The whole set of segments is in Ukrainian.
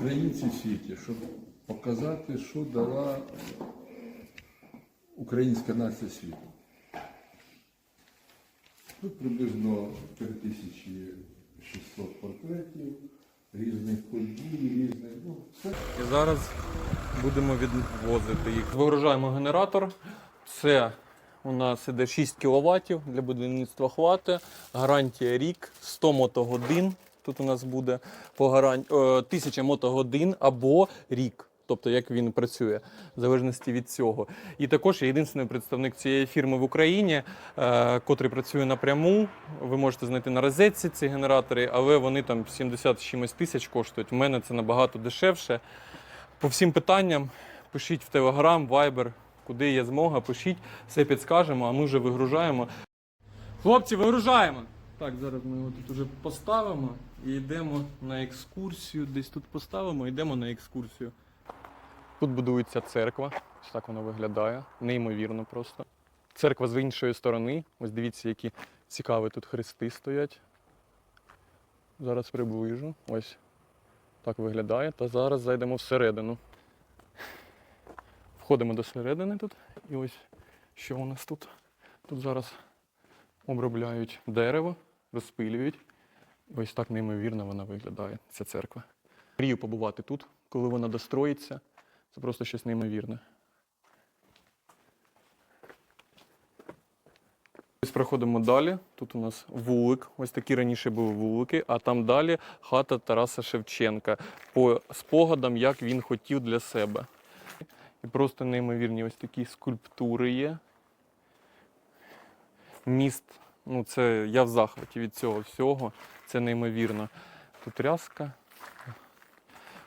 українці в світі, щоб показати, що дала українська нація світу. Тут приблизно 3600 портретів, різних подій, різних. Ну, все І зараз будемо відвозити їх. Вигружаємо генератор. Це у нас іде 6 кВт для будівництва хвати. Гарантія рік, 100 мотогодин. Тут у нас буде по е, 1000 мотогодин або рік. Тобто як він працює, в залежності від цього. І також я єдиний представник цієї фірми в Україні, е, котрий працює напряму. Ви можете знайти на розетці ці генератори, але вони там 70 чимось тисяч коштують. У мене це набагато дешевше. По всім питанням пишіть в Telegram, Viber, куди є змога, пишіть, все підскажемо, а ми вже вигружаємо. Хлопці, вигружаємо! Так, зараз ми його тут уже поставимо і йдемо на екскурсію. Десь тут поставимо, йдемо на екскурсію. Тут будується церква. Ось так вона виглядає. Неймовірно просто. Церква з іншої сторони. Ось дивіться, які цікаві тут хрести стоять. Зараз приближу. Ось так виглядає. Та зараз зайдемо всередину. Входимо до середини тут. І ось що у нас тут. Тут зараз обробляють дерево, розпилюють. Ось так неймовірно вона виглядає, ця церква. Мрію побувати тут, коли вона достроїться. Це просто щось неймовірне. Ось проходимо далі. Тут у нас вулик. Ось такі раніше були вулики, а там далі хата Тараса Шевченка по спогадам, як він хотів для себе. І просто неймовірні ось такі скульптури є. Міст, ну це я в захваті від цього всього. Це неймовірно. Тут рязка.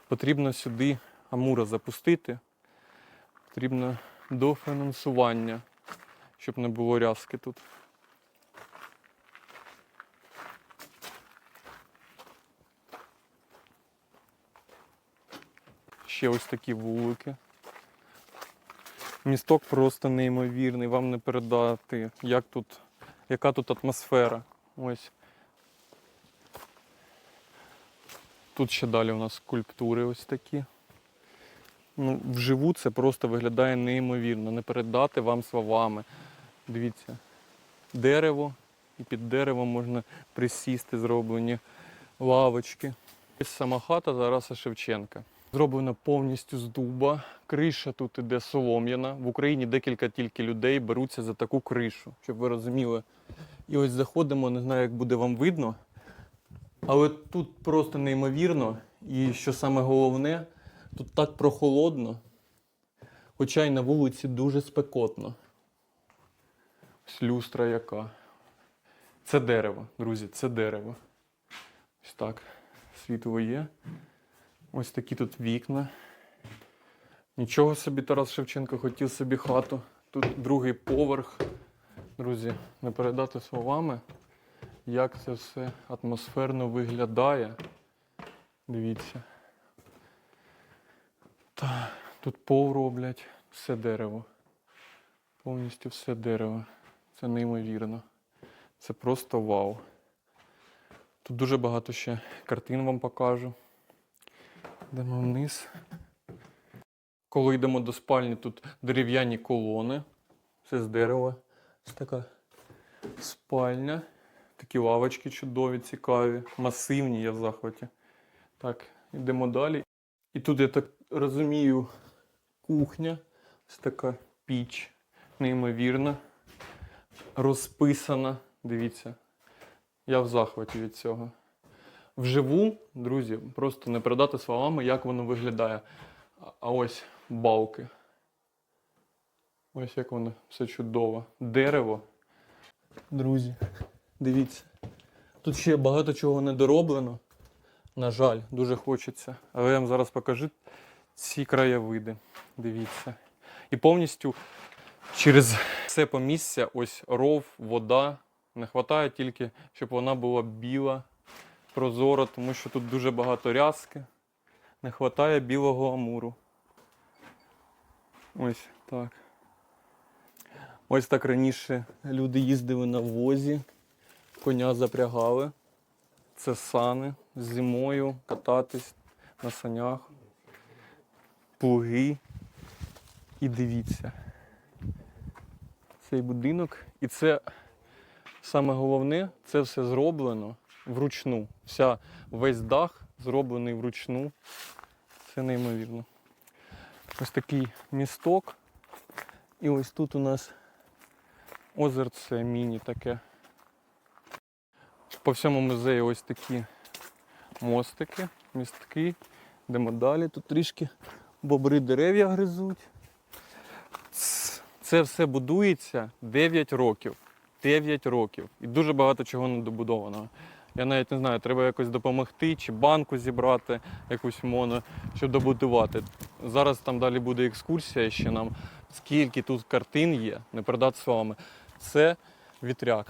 Потрібно сюди Амура запустити. Потрібно дофінансування, щоб не було рязки тут. Ще ось такі вулики. Місток просто неймовірний, вам не передати, як тут, яка тут атмосфера. Ось. Тут ще далі у нас скульптури ось такі. Ну, вживу це просто виглядає неймовірно. Не передати вам словами. Дивіться, дерево, і під деревом можна присісти, зроблені лавочки. Ось сама хата Тараса Шевченка. Зроблена повністю з дуба. Криша тут іде солом'яна. В Україні декілька тільки людей беруться за таку кришу, щоб ви розуміли. І ось заходимо, не знаю, як буде вам видно. Але тут просто неймовірно. І що саме головне, тут так прохолодно, хоча й на вулиці дуже спекотно. Ось люстра яка. Це дерево, друзі, це дерево. Ось так. Світло є. Ось такі тут вікна. Нічого собі Тарас Шевченко хотів собі хату. Тут другий поверх. Друзі, не передати словами, як це все атмосферно виглядає. Дивіться. Та, тут пол роблять, все дерево. Повністю все дерево. Це неймовірно. Це просто вау. Тут дуже багато ще картин вам покажу. Йдемо вниз. Коли йдемо до спальні, тут дерев'яні колони. Це з дерева. Ось така спальня. Такі лавочки чудові, цікаві, масивні, я в захваті. Так, йдемо далі. І тут, я так розумію, кухня. Ось така піч, неймовірна, розписана. Дивіться, я в захваті від цього. Вживу, друзі, просто не передати словами, як воно виглядає. А- ось балки. Ось як воно все чудово. Дерево. Друзі, дивіться. Тут ще багато чого не дороблено. На жаль, дуже хочеться. Але я вам зараз покажу ці краєвиди. Дивіться. І повністю через все помісся ось ров, вода. Не вистачає тільки, щоб вона була біла, прозора, тому що тут дуже багато рязки. Не вистачає білого амуру. Ось так. Ось так раніше люди їздили на возі, коня запрягали. Це сани зимою кататись на санях, плуги. І дивіться. Цей будинок. І це саме головне, це все зроблено вручну. Вся, весь дах зроблений вручну. Це неймовірно. Ось такий місток. І ось тут у нас озерце міні таке. По всьому музею ось такі мостики, містки, йдемо далі. Тут трішки бобри дерев'я гризуть. Це все будується 9 років. 9 років. І дуже багато чого не добудовано. Я навіть не знаю, треба якось допомогти, чи банку зібрати, якусь моно, щоб добудувати. Зараз там далі буде екскурсія ще нам. Скільки тут картин є, не передати словами. Це вітряк.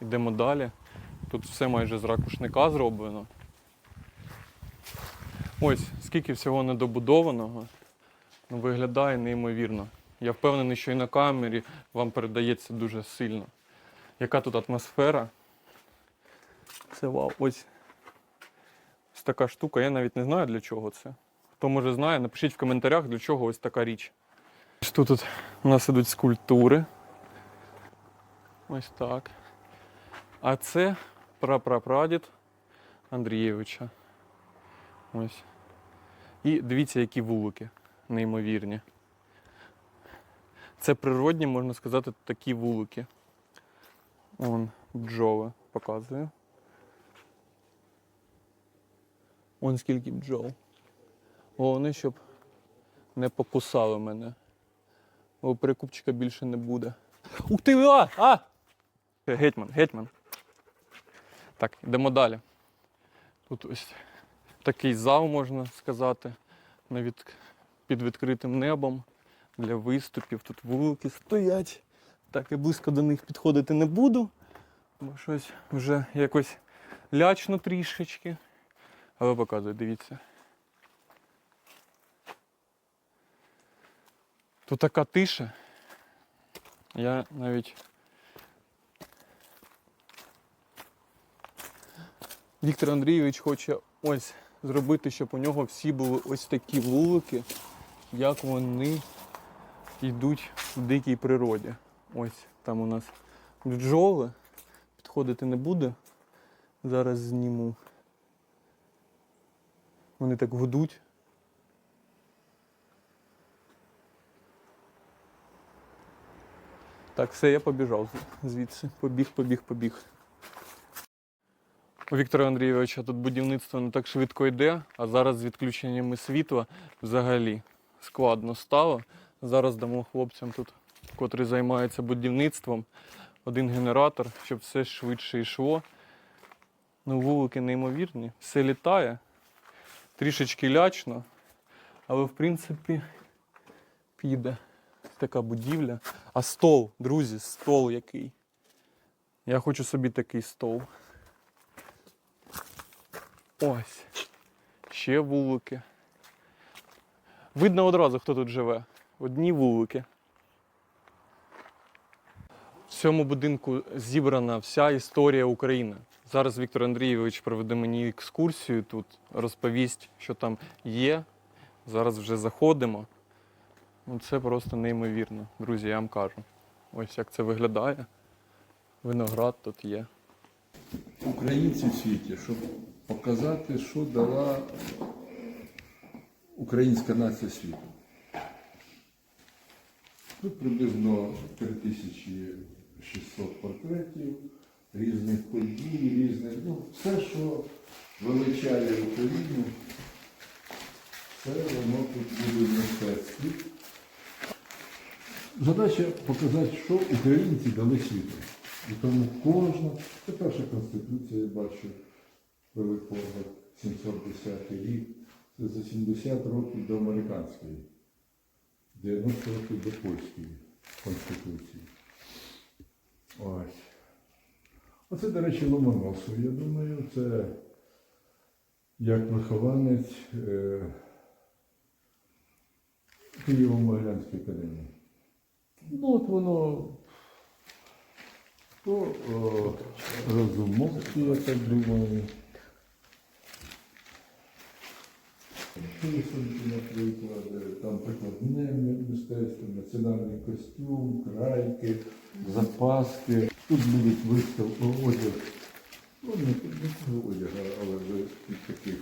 Йдемо далі. Тут все майже з ракушника зроблено. Ось скільки всього недобудованого. Ну, виглядає неймовірно. Я впевнений, що і на камері вам передається дуже сильно. Яка тут атмосфера? Це вау. Ось, ось така штука. Я навіть не знаю для чого це. Хто може знає, напишіть в коментарях, для чого ось така річ. Тут, тут у нас ідуть скульптури. Ось так. А це прапрапрадід Андрієвича. Ось. І дивіться, які вулики неймовірні. Це природні, можна сказати, такі вулики. Вон бджоли показую. Вон скільки бджол. Головне, щоб не покусали мене. Бо перекупчика більше не буде. Ух ти! А! а! Гетьман, гетьман. Так, йдемо далі. Тут ось такий зал, можна сказати, на від... під відкритим небом для виступів. Тут вулики стоять. Так, я близько до них підходити не буду, бо щось вже якось лячно трішечки. Але показую, дивіться. Тут така тиша. Я навіть. Віктор Андрійович хоче ось зробити, щоб у нього всі були ось такі вулики, як вони йдуть в дикій природі. Ось там у нас бджоли. Підходити не буде. Зараз зніму. Вони так гудуть. Так, все, я побіжав звідси. Побіг, побіг, побіг. У Віктора Андрійовича тут будівництво не так швидко йде, а зараз з відключеннями світла взагалі складно стало. Зараз дамо хлопцям тут, котрі займаються будівництвом, один генератор, щоб все швидше йшло. Ну, вулики неймовірні, все літає, трішечки лячно, але в принципі піде така будівля. А стол, друзі, стол який. Я хочу собі такий стол. Ось. Ще вулики. Видно одразу, хто тут живе. Одні вулики. В цьому будинку зібрана вся історія України. Зараз Віктор Андрійович проведе мені екскурсію тут, розповість, що там є. Зараз вже заходимо. Ну, це просто неймовірно, друзі, я вам кажу. Ось як це виглядає. Виноград тут є. Українці в світі, щоб показати, що дала українська нація світу. Тут приблизно 3600 портретів, різних подій, різних, ну, все, що величає Україну, все воно тут буде в мистецтві. Задача показати, що українці дали світу. І тому кожна, це перша конституція, я бачу, Великого 710 рік, це за 70 років до американської, 90 років до польської конституції. Ось. Оце, до речі, Ломоносов, я думаю, це як вихованець е, Києво-Могилянської академії. Ну, от воно то о, Розумовський, я так думаю. Наприклад, е, там прикладне мистецтво, національний костюм, крайки, запаски. Тут будуть виставки одяг. Ну, не, не того одягу, але вже таких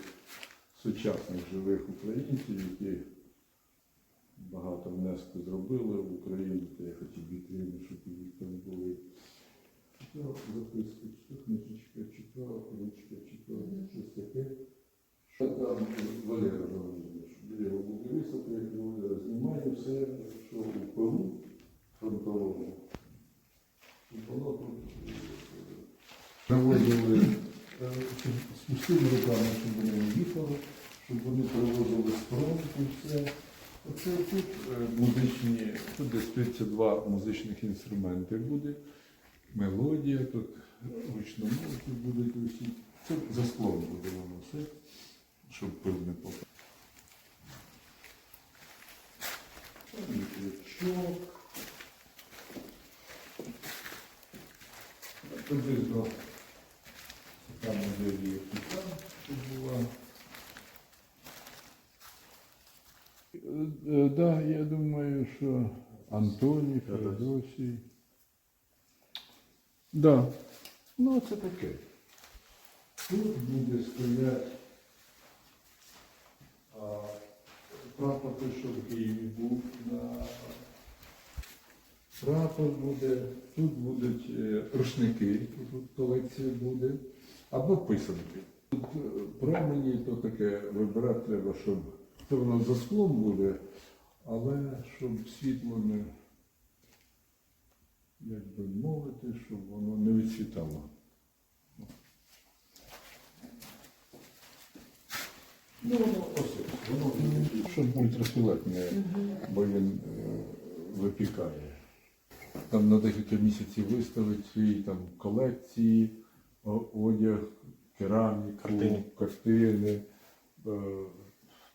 сучасних живих українців, які багато внеску зробили в Україну, то я хотів вітрини, щоб їх там були. Записки, то книжечка, чи то ручка, чи щось таке. Що там Валера? Біля високо, як Валера знімає все, що у Перу фронтовому. І воно тут е, привозили е, з руками, щоб вони не їхали, щоб вони привозили з все. Оце тут е, музичні, тут десь 32 музичних інструменти буде, мелодія, тут гучномовки будуть усі. Це за склом буде воно все, щоб пил не попав. Там є крючок. Така як і там, щоб була. Так, да, я думаю, що Антоній, Феодосій. Да. Ну, це таке. Тут буде стояти прапор, що в Києві був на прапор буде, тут будуть е, рушники, тут колекція буде, або писанки. Тут е, промені, то таке вибирати треба, щоб це воно за склом буде, але щоб світло не, як би мовити, щоб воно не відсвітало. Ну, воно ось, воно щоб ультрафілет не, бо він е, випікає. Там на декілька місяців виставить свої там колекції, одяг, кераміку, Картини. картини, е,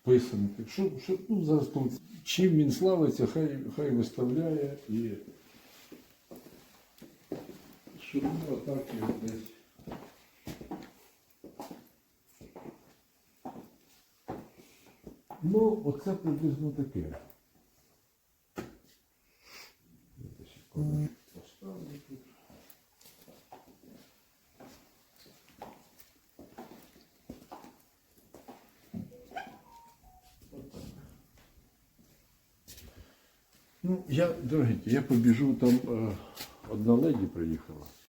писанки. Що, що, ну, зараз коли- чим він славиться, хай, хай виставляє і щоб ну, отак його десь. Ну, оце приблизно таке. Я десь секундочку поставлю тут. Отак. Ну, я, побіжу там, е, одна леді приїхала.